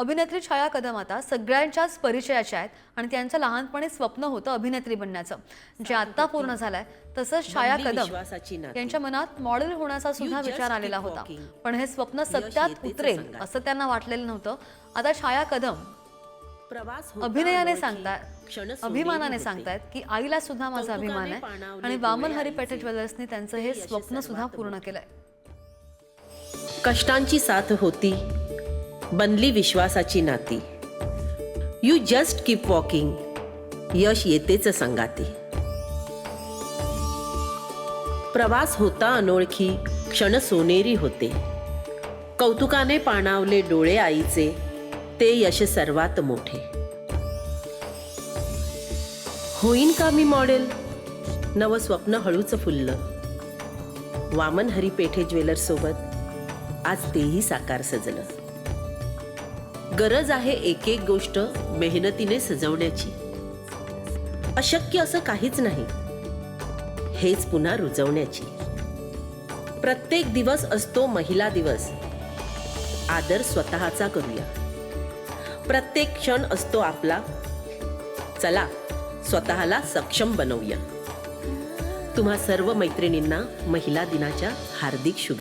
अभिनेत्री छाया कदम आता सगळ्यांच्याच परिचयाच्या आहेत आणि त्यांचं लहानपणी स्वप्न होतं अभिनेत्री बनण्याचं जे आता पूर्ण झालंय तसंच छाया कदम. यांच्या मनात मॉडेल होण्याचा सुद्धा विचार आलेला होता. पण हे स्वप्न सत्यात उतरेल. असं त्यांना वाटलेलं नव्हतं आता छाया कदम अभिनयाने सोनेरी अभिमानाने. सांगतायत की आईला सुद्धा माझा अभिमान आहे आणि वामन हरिपेठे. ज्वेलर्सनी त्यांचं हे स्वप्न सुद्धा पूर्ण केलंय कष्टांची साथ होती बनली विश्वासाची नाती. यू जस्ट कीप वॉकिंग यश येतेच संगाती. प्रवास होता अनोळखी क्षण सोनेरी होते. कौतुकाने पाणावले डोळे आईचे ते यश सर्वात मोठे. होईन का मी मॉडेल? नव स्वप्न हळूच फुललं. वामन हरी पेठे ज्वेलर्स सोबत आज तेही साकार सजलं. गरज आहे एक एक गोष्ट मेहनतीने सजवण्याची. अशक्य असं काहीच नाही. हेच पुन्हा रुजवण्याची. प्रत्येक दिवस असतो महिला दिवस. आदर स्वतःचा करूया. प्रत्येक क्षण असतो आपला. चला स्वतःला सक्षम बनवूया. तुम्हा सर्व मैत्रिणींना महिला दिनाच्या हार्दिक शुभ